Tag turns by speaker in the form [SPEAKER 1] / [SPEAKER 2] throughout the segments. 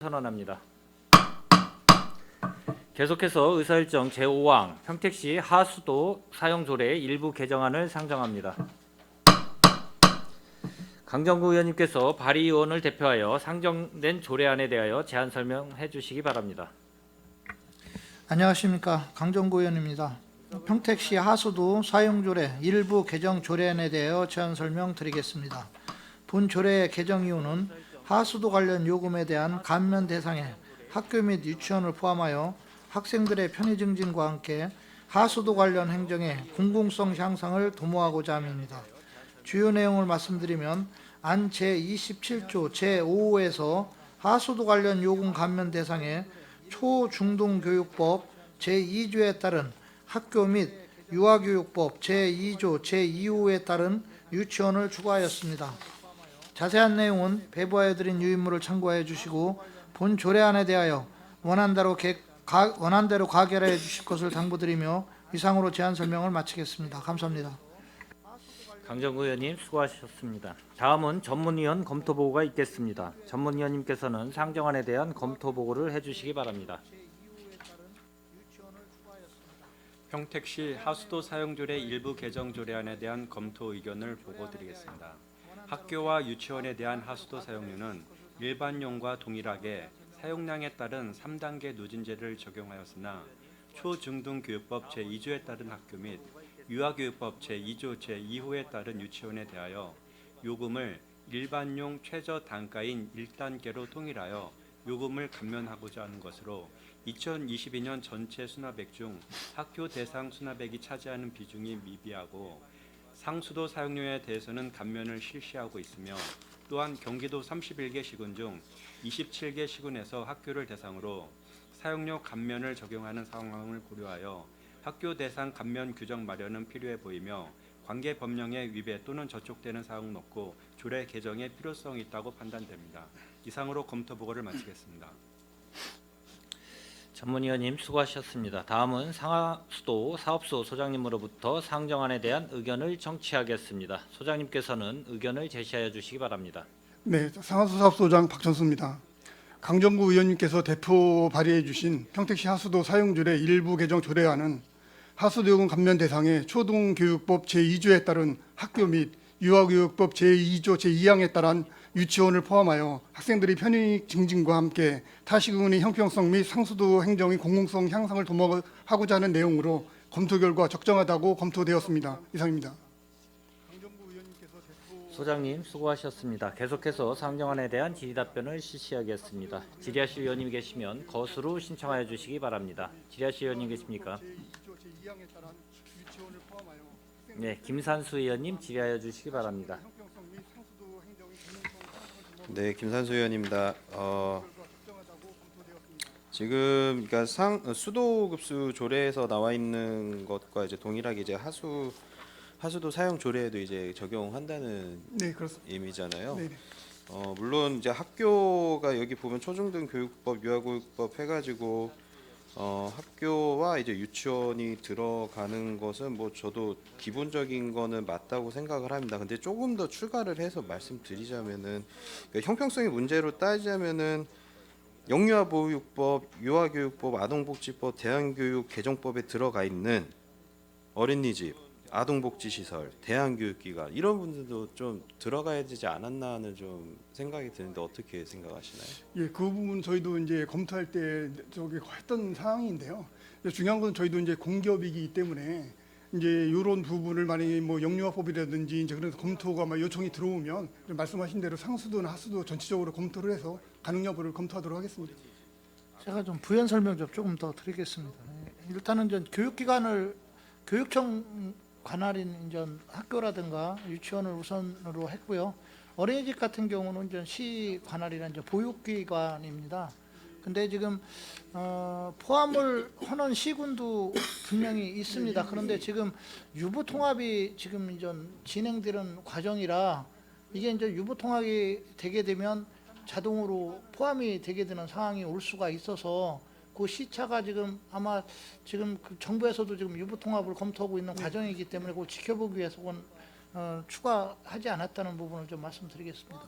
[SPEAKER 1] 선언합니다. 계속해서 의사일정 제5항 평택시 하수도 사용 조례 일부 개정안을 상정합니다. 강정구 의원님께서 발의 의원을 대표하여 상정된 조례안에 대하여 제안 설명해 주시기 바랍니다.
[SPEAKER 2] 안녕하십니까 강정구 의원입니다. 평택시 하수도 사용조례 일부 개정 조례안에 대하여 제안 설명드리겠습니다. 본 조례 개정 이유는 하수도 관련 요금에 대한 감면 대상에 학교 및 유치원을 포함하여 학생들의 편의 증진과 함께 하수도 관련 행정의 공공성 향상을 도모하고자 함입니다. 주요 내용을 말씀드리면 안 제27조 제5호에서 하수도 관련 요금 감면 대상에 초중등교육법 제2조에 따른 학교 및 유아교육법 제2조 제2호에 따른 유치원을 추가하였습니다. 자세한 내용은 배부하여 드린 유인물을 참고해 주시고 본 조례안에 대하여 원한대로 개, 가, 원한대로 가결해 주실 것을 당부드리며 이상으로 제안 설명을 마치겠습니다. 감사합니다.
[SPEAKER 1] 강정구 의원님 수고하셨습니다. 다음은 전문위원 검토 보고가 있겠습니다. 전문위원님께서는 상정안에 대한 검토 보고를 해주시기 바랍니다.
[SPEAKER 3] 평택시 하수도 사용 조례 일부 개정 조례안에 대한 검토 의견을 보고드리겠습니다. 학교와 유치원에 대한 하수도 사용료는 일반용과 동일하게 사용량에 따른 3단계 누진제를 적용하였으나 초중등교육법 제2조에 따른 학교 및 유아교육법 제2조 제2호에 따른 유치원에 대하여 요금을 일반용 최저 단가인 1단계로 통일하여 요금을 감면하고자 하는 것으로 2022년 전체 수납액 중 학교 대상 수납액이 차지하는 비중이 미비하고 상수도 사용료에 대해서는 감면을 실시하고 있으며 또한 경기도 31개 시군 중 27개 시군에서 학교를 대상으로 사용료 감면을 적용하는 상황을 고려하여 학교 대상 감면 규정 마련은 필요해 보이며 관계 법령의 위배 또는 저촉되는 사항은 없고 조례 개정의 필요성이 있다고 판단됩니다. 이상으로 검토 보고를 마치겠습니다.
[SPEAKER 1] 전문위원님 수고하셨습니다. 다음은 상하수도 사업소 소장님으로부터 상정안에 대한 의견을 청취하겠습니다. 소장님께서는 의견을 제시하여 주시기 바랍니다.
[SPEAKER 4] 네, 상하수 사업소장 박천수입니다. 강정구 의원님께서 대표 발의해 주신 평택시 하수도 사용조례 일부 개정 조례안은 하수도요금 감면 대상에 초등교육법 제2조에 따른 학교 및 유아교육법 제2조 제2항에 따른 유치원을 포함하여 학생들의 편의 증진과 함께 타시군의 형평성 및 상수도 행정의 공공성 향상을 도모하고자 하는 내용으로 검토 결과 적정하다고 검토되었습니다. 이상입니다.
[SPEAKER 1] 소장님 수고하셨습니다. 계속해서 상정안에 대한 질의 답변을 실시하겠습니다. 질의하실 의원님 계시면 거수로 신청하여 주시기 바랍니다. 질의하실 의원님 계십니까?
[SPEAKER 4] 제2조 제2항에 따른 유치원을 포함하여
[SPEAKER 1] 네, 김산수 의원님 질의하여 주시기 바랍니다.
[SPEAKER 4] 형평성 및 상수도 행정의 공공성
[SPEAKER 5] 네, 김산수 의원입니다. 어. 지금 그러니까 상 어, 수도 급수 조례에서 나와 있는 것과 이제 동일하게 이제 하수 하수도 사용 조례에도 이제 적용한다는
[SPEAKER 4] 네, 그렇습니다.
[SPEAKER 5] 의미잖아요.
[SPEAKER 4] 네,
[SPEAKER 5] 어, 물론 이제 학교가 여기 보면 초중등 교육법, 유아교육법 해가지고 어, 학교와 이제 유치원이 들어가는 것은 뭐 저도 기본적인 거는 맞다고 생각을 합니다. 근데 조금 더 추가를 해서 말씀드리자면은 그러니까 형평성의 문제로 따지자면은 영유아보육법, 유아교육법, 아동복지법, 대안교육 개정법에 들어가 있는 어린이집, 아동복지시설, 대안교육기관 이런 분들도 좀 들어가야 되지 않았나 하는 좀 생각이 드는데 어떻게 생각하시나요?
[SPEAKER 4] 예, 그 부분 저희도 이제 검토할 때 저기 했던 사항인데요. 중요한 건 저희도 이제 공기업이기 때문에 이제 이런 부분을 만약에 뭐 영유아법이라든지 이제 그런 검토가 막 요청이 들어오면 말씀하신 대로 상수도나 하수도 전체적으로 검토를 해서 가능 여부를 검토하도록 하겠습니다.
[SPEAKER 2] 제가 좀 부연 설명 좀 조금 더 드리겠습니다. 네, 일단은 전 교육기관을 교육청 관할인 이제 학교라든가 유치원을 우선으로 했고요. 어린이집 같은 경우는 이제 시 관할이란 이제 보육기관입니다. 근데 지금 어, 포함을 하는 시군도 분명히 있습니다. 그런데 지금 유보 통합이 지금 이제 진행되는 과정이라 이게 이제 유보 통합이 되게 되면 자동으로 포함이 되게 되는 상황이 올 수가 있어서 그 시차가 지금 아마 지금 그 정부에서도 지금 유보 통합을 검토하고 있는 과정이기 때문에 그걸 지켜보기 위해서 그건 어, 추가하지 않았다는 부분을 좀 말씀드리겠습니다.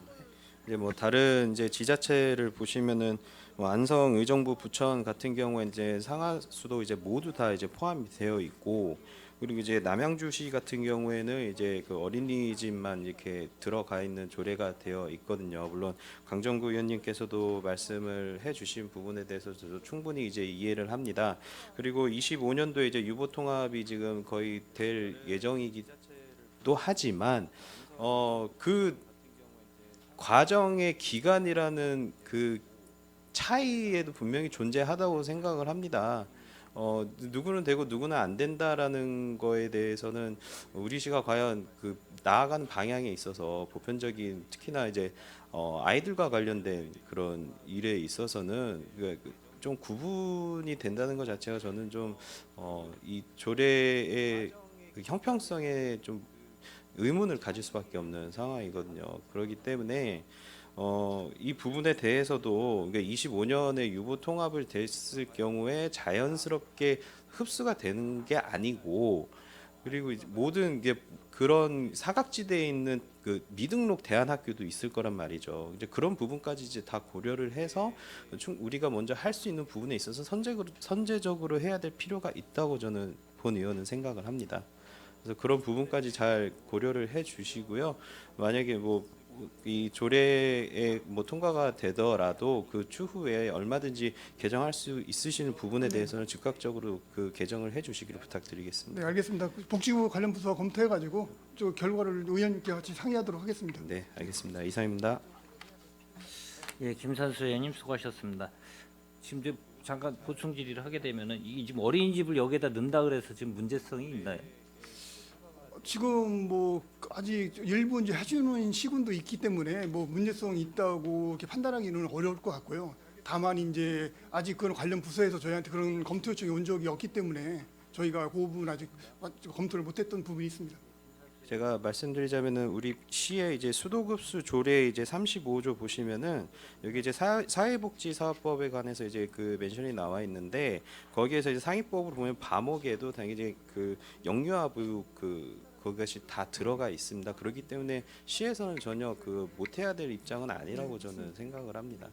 [SPEAKER 5] 이제 뭐 다른 이제 지자체를 보시면은 뭐 안성, 의정부, 부천 같은 경우에 이제 상하수도 이제 모두 다 이제 포함이 되어 있고 그리고 이제 남양주시 같은 경우에는 이제 그 어린이집만 이렇게 들어가 있는 조례가 되어 있거든요. 물론 강정구 의원님께서도 말씀을 해주신 부분에 대해서 저도 충분히 이제 이해를 합니다. 그리고 25년도에 이제 유보 통합이 지금 거의 될 예정이기도 하지만 어그 과정의 기간이라는 그 차이에도 분명히 존재하다고 생각을 합니다. 어 누구는 되고 누구는 안 된다라는 거에 대해서는 우리 시가 과연 그 나아가는 방향에 있어서 보편적인 특히나 이제 어 아이들과 관련된 그런 일에 있어서는 그좀 구분이 된다는 것 자체가 저는 좀어이 조례의 그 형평성에 좀 의문을 가질 수밖에 없는 상황이거든요. 그렇기 때문에 어, 이 부분에 대해서도 그러니까 25년에 유보 통합을 됐을 경우에 자연스럽게 흡수가 되는 게 아니고 그리고 이제 모든 게 그런 사각지대에 있는 그 미등록 대안학교도 있을 거란 말이죠. 이제 그런 부분까지 이제 다 고려를 해서 충- 우리가 먼저 할 수 있는 부분에 있어서 선제적으로, 선제적으로 해야 될 필요가 있다고 저는 본 의원은 생각을 합니다. 그래서 그런 부분까지 잘 고려를 해 주시고요. 만약에 뭐 이 조례에 뭐 통과가 되더라도 그 추후에 얼마든지 개정할 수 있으시는 부분에 대해서는 즉각적으로 그 개정을 해 주시기를 부탁드리겠습니다.
[SPEAKER 4] 네, 알겠습니다. 복지부 관련 부서와 검토해 가지고 저 결과를 의원님께 같이 상의하도록 하겠습니다.
[SPEAKER 5] 네, 알겠습니다. 이상입니다.
[SPEAKER 1] 예, 김산수 의원님 수고하셨습니다. 지금 이제 잠깐 보충 질의를 하게 되면은 이 지금 어린이집을 여기에다 넣는다 그래서 지금 문제성이 있나요?
[SPEAKER 4] 지금 뭐 아직 일부 이제 해주는 시군도 있기 때문에 뭐 문제성이 있다고 이렇게 판단하기는 어려울 것 같고요. 다만 이제 아직 그런 관련 부서에서 저희한테 그런 검토 요청이 온 적이 없기 때문에 저희가 그 부분 아직 검토를 못했던 부분이 있습니다.
[SPEAKER 5] 제가 말씀드리자면은 우리 시의 이제 수도급수 조례 이제 35조 보시면은 여기 이제 사, 사회복지사업법에 관해서 이제 그 멘션이 나와 있는데 거기에서 이제 상위법으로 보면 과목에도 당연히 그 영유아부 그 그것이 다 들어가 있습니다. 그렇기 때문에 시에서는 전혀 그 못해야 될 입장은 아니라고 저는 생각을 합니다.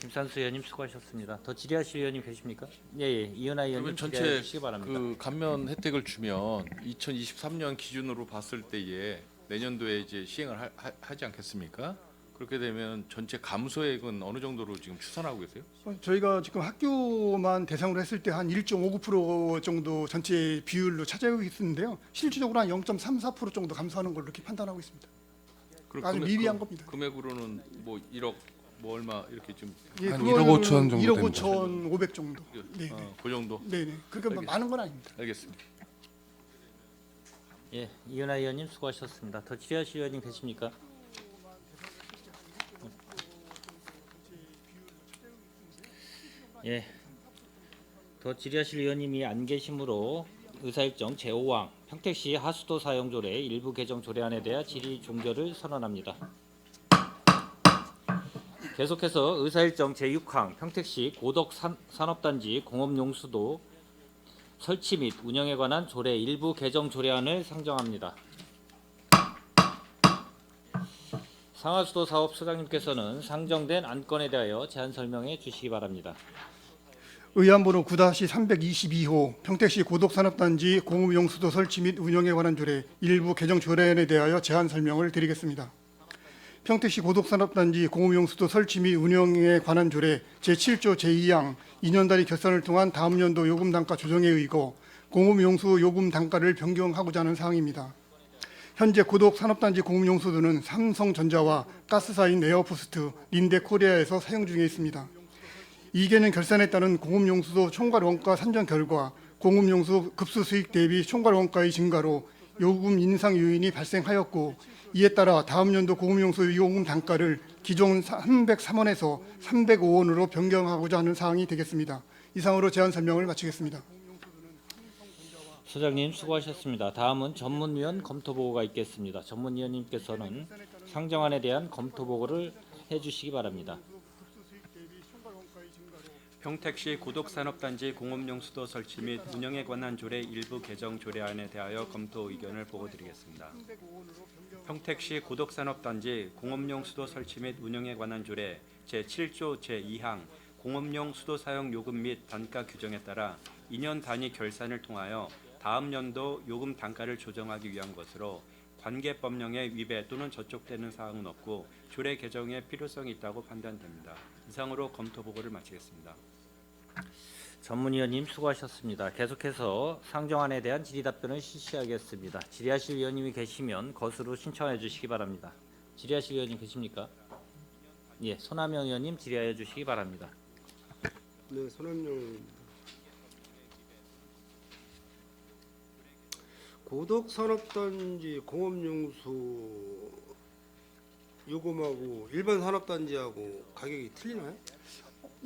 [SPEAKER 1] 김산수 의원님 수고하셨습니다. 더 질의하실 의원님 계십니까? 예, 예. 이은하 의원님
[SPEAKER 6] 그러면 전체
[SPEAKER 1] 주시기 바랍니다.
[SPEAKER 6] 그 감면 혜택을 주면 2023년 기준으로 봤을 때에 내년도에 이제 시행을 하, 하, 하지 않겠습니까? 그렇게 되면 전체 감소액은 어느 정도로 지금 추산하고 계세요?
[SPEAKER 4] 어, 저희가 지금 학교만 대상으로 했을 때 한 1.59% 정도 전체 비율로 차지하고 있는데요. 실질적으로 한 0.34% 정도 감소하는 걸로 이렇게 판단하고 있습니다.
[SPEAKER 6] 그
[SPEAKER 4] 아주
[SPEAKER 6] 금액-
[SPEAKER 4] 미비한
[SPEAKER 6] 그
[SPEAKER 4] 겁니다.
[SPEAKER 6] 금액으로는 뭐 1억 뭐 얼마 이렇게 좀
[SPEAKER 4] 예,
[SPEAKER 7] 한
[SPEAKER 4] 그거는
[SPEAKER 7] 1억 5천 정도
[SPEAKER 4] 1억
[SPEAKER 7] 됩니다.
[SPEAKER 4] 5천 5백 정도. 네,
[SPEAKER 6] 어, 그 정도
[SPEAKER 4] 네, 네. 그렇게
[SPEAKER 6] 알겠습니다.
[SPEAKER 4] 많은 건 아닙니다.
[SPEAKER 6] 알겠습니다.
[SPEAKER 1] 예, 이은하 의원님 수고하셨습니다. 더 질의하실 의원님 계십니까? 예, 더 질의하실 의원님이 안 계시므로 의사일정 제5항 평택시 하수도 사용 조례 일부 개정 조례안에 대한 질의 종결을 선언합니다. 계속해서 의사일정 제6항 평택시 고덕 산, 산업단지 공업용수도 설치 및 운영에 관한 조례 일부 개정 조례안을 상정합니다. 상하수도 사업 소장님께서는 상정된 안건에 대하여 제안 설명해 주시기 바랍니다.
[SPEAKER 4] 의안번호 9-322호 평택시 고덕산업단지 공업용수도 설치 및 운영에 관한 조례 일부 개정 조례안에 대하여 제안 설명을 드리겠습니다. 평택시 고덕산업단지 공업용수도 설치 및 운영에 관한 조례 제7조 제2항 2년달이 결산을 통한 다음 연도 요금 단가 조정에 의거 공업용수 요금 단가를 변경하고자 하는 사항입니다. 현재 고덕산업단지 공업용수도는 삼성전자와 가스사인 에어포스트, 린데코리아에서 사용 중에 있습니다. 이계는 결산에 따른 공업용수도 총괄 원가 산정 결과 공업용수 급수 수익 대비 총괄 원가의 증가로 요금 인상 요인이 발생하였고 이에 따라 다음 연도 공업용수 요금 단가를 기존 303원에서 305원으로 변경하고자 하는 사항이 되겠습니다. 이상으로 제안 설명을 마치겠습니다.
[SPEAKER 1] 소장님 수고하셨습니다. 다음은 전문위원 검토 보고가 있겠습니다. 전문위원님께서는 상정안에 대한 검토 보고를 해주시기 바랍니다.
[SPEAKER 3] 평택시 고덕산업단지 공업용 수도 설치 및 운영에 관한 조례 일부 개정 조례안에 대하여 검토 의견을 보고드리겠습니다. 평택시 고덕산업단지 공업용 수도 설치 및 운영에 관한 조례 제7조 제2항 공업용 수도 사용 요금 및 단가 규정에 따라 2년 단위 결산을 통하여 다음 연도 요금 단가를 조정하기 위한 것으로 관계 법령의 위배 또는 저촉되는 사항은 없고 조례 개정의 필요성이 있다고 판단됩니다. 이상으로 검토 보고를 마치겠습니다.
[SPEAKER 1] 전문위원님 수고하셨습니다. 계속해서 상정안에 대한 질의 답변을 실시하겠습니다. 질의하실 위원님이 계시면 것으로 신청해 주시기 바랍니다. 질의하실 위원님 계십니까? 예, 손하명 의원님 질의하여 주시기 바랍니다.
[SPEAKER 7] 네, 손한용입니다. 고덕산업단지 공업용수 요금하고 일반 산업단지하고 가격이 틀리나요?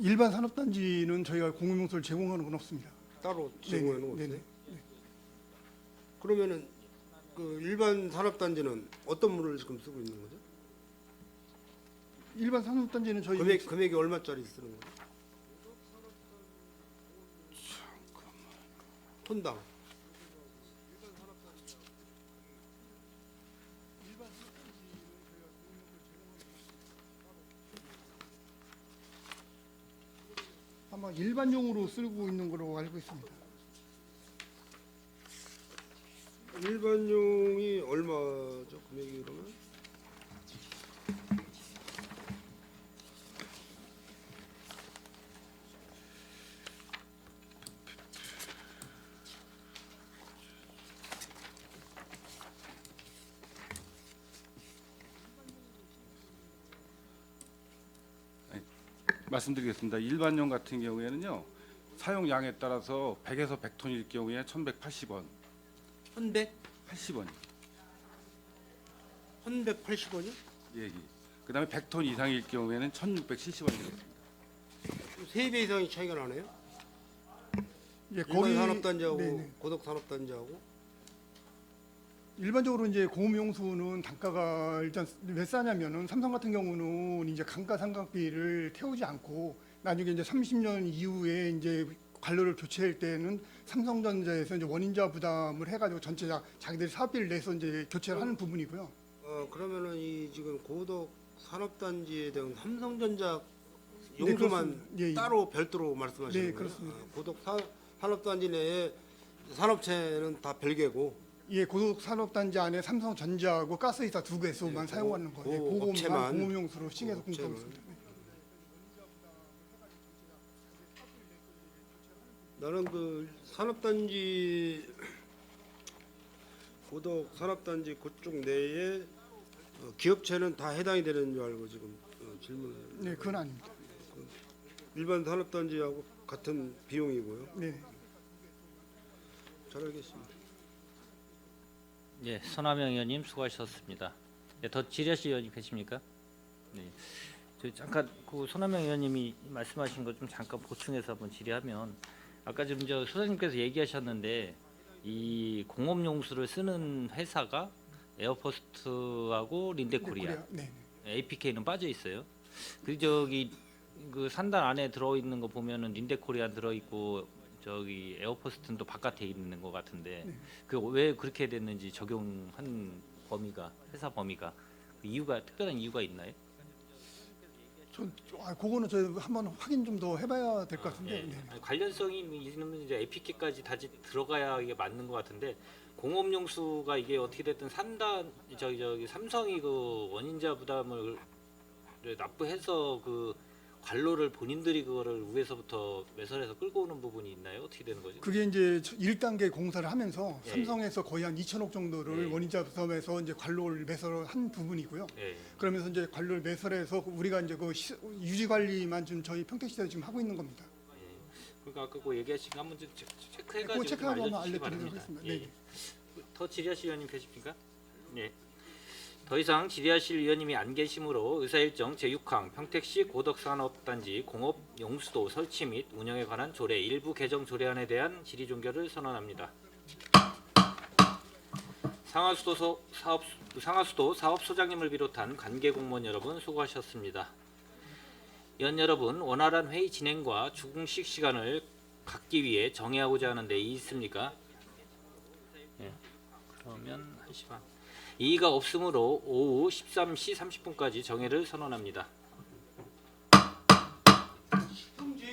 [SPEAKER 4] 일반 산업단지는 저희가 공용용수를 제공하는 건 없습니다.
[SPEAKER 7] 따로 제공하는 거
[SPEAKER 4] 네네,
[SPEAKER 7] 없어요? 그러면은 그 일반 산업단지는 어떤 물을 지금 쓰고 있는 거죠?
[SPEAKER 4] 일반 산업단지는 저희
[SPEAKER 7] 금액 금액이 얼마짜리 쓰는 거죠? 톤당
[SPEAKER 4] 아마 일반용으로 쓰고 있는 걸로 알고 있습니다.
[SPEAKER 7] 일반용이 얼마죠? 금액이 그러면?
[SPEAKER 8] 말씀드리겠습니다. 일반용 같은 경우에는요. 사용량에 따라서 100에서 100톤일 경우에 1,180원,
[SPEAKER 7] 100?
[SPEAKER 8] 80원.
[SPEAKER 7] 180원이요?
[SPEAKER 8] 예, 예. 그다음에 100톤 이상일 경우에는 1,670원 되겠습니다.
[SPEAKER 7] 3배 이상이 차이가 나네요?
[SPEAKER 4] 예,
[SPEAKER 7] 일반 산업단지하고
[SPEAKER 4] 네네.
[SPEAKER 7] 고덕 산업단지하고
[SPEAKER 4] 일반적으로 이제 공업용수는 단가가 일단 왜 싸냐면은 삼성 같은 경우는 이제 감가상각비를 태우지 않고 나중에 이제 30년 이후에 이제 관료를 교체할 때는 삼성전자에서 이제 원인자 부담을 해가지고 전체 자, 자기들이 사업비를 내서 이제 교체를 하는 부분이고요.
[SPEAKER 7] 어 그러면은 이 지금 고덕 산업단지에 대한 삼성전자
[SPEAKER 4] 네,
[SPEAKER 7] 용도만
[SPEAKER 4] 그렇습니다. 예, 예.
[SPEAKER 7] 따로 별도로 말씀하시는
[SPEAKER 4] 네,
[SPEAKER 7] 거예요?
[SPEAKER 4] 그렇습니다.
[SPEAKER 7] 아, 고덕 사, 산업단지 내에 산업체는 다 별개고
[SPEAKER 4] 예, 고속 산업단지 안에 삼성전자하고 가스회사 두 개소만
[SPEAKER 7] 네,
[SPEAKER 4] 사용하는 거예요.
[SPEAKER 7] 그
[SPEAKER 4] 고공만
[SPEAKER 7] 업체만.
[SPEAKER 4] 공업용수로 시행해서
[SPEAKER 7] 그
[SPEAKER 4] 공급하고
[SPEAKER 7] 업체만.
[SPEAKER 4] 있습니다.
[SPEAKER 7] 나는 그 산업단지 고덕 산업단지 그쪽 내에 어, 기업체는 다 해당이 되는 줄 알고 지금 어, 질문을
[SPEAKER 4] 네, 그건 아닙니다.
[SPEAKER 7] 일반 산업단지하고 같은 비용이고요.
[SPEAKER 4] 네.
[SPEAKER 7] 잘 알겠습니다.
[SPEAKER 1] 예, 손하명 의원님 수고하셨습니다. 예, 더 질의하실 의원님 계십니까? 네. 저 잠깐 그 손하명 의원님이 말씀하신 것 좀 잠깐 보충해서 한번 질의하면 아까 지금 저 소장님께서 얘기하셨는데 이 공업 용수를 쓰는 회사가 에어포스트하고 린데코리아,
[SPEAKER 4] 네.
[SPEAKER 1] APK는 빠져 있어요. 그 저기 그 산단 안에 들어 있는 거 보면은 린데코리아 들어 있고 저기 에어포스트는 또 바깥에 있는 것 같은데 그왜 그렇게 됐는지 적용한 범위가 회사 범위가 그 이유가 특별한 이유가 있나요?
[SPEAKER 4] 저 아, 그거는 저 한번 확인 좀 더 해봐야 될 것 같은데.
[SPEAKER 1] 예.
[SPEAKER 4] 네.
[SPEAKER 1] 아니, 관련성이 있는 이제 APK까지 다시 들어가야 이게 맞는 것 같은데 공업용수가 이게 어떻게 됐든 산단 저기 저기 삼성이 그 원인자 부담을 납부해서 그 관로를 본인들이 그거를 위에서부터 매설해서 끌고 오는 부분이 있나요? 어떻게 되는 거죠?
[SPEAKER 4] 그게 이제 1단계 공사를 하면서
[SPEAKER 1] 예.
[SPEAKER 4] 삼성에서 거의 한 2천억 정도를
[SPEAKER 1] 예.
[SPEAKER 4] 원인자 부담에서 이제 관로를 매설한 부분이고요.
[SPEAKER 1] 예.
[SPEAKER 4] 그러면서 이제 관로를 매설해서 우리가 이제 그 시- 유지 관리만 좀 저희 평택시에서 지금 하고 있는 겁니다.
[SPEAKER 1] 그러니까 아까 그 얘기하신 거 한번 좀 체-
[SPEAKER 4] 그거
[SPEAKER 1] 체크해가지고 좀
[SPEAKER 4] 체크하고 한번
[SPEAKER 1] 알려주시기
[SPEAKER 4] 알려드리도록
[SPEAKER 1] 바랍니다.
[SPEAKER 4] 하겠습니다.
[SPEAKER 1] 예.
[SPEAKER 4] 네.
[SPEAKER 1] 더 질의하실 의원님 계십니까? 네. 더 이상 질의하실 의원님이 안 계시므로 의사일정 제6항 평택시 고덕산업단지 공업 용수도 설치 및 운영에 관한 조례 일부 개정 조례안에 대한 질의 종결을 선언합니다. 상하수도 서- 사업 상하수도 사업 소장님을 비롯한 관계 공무원 여러분 수고하셨습니다. 위원 여러분 원활한 회의 진행과 주공식 시간을 갖기 위해 정해하고자 하는데 있습니까? 예. 그러면 1시 반. 이의가 없으므로 오후 13시 30분까지 정회를 선언합니다.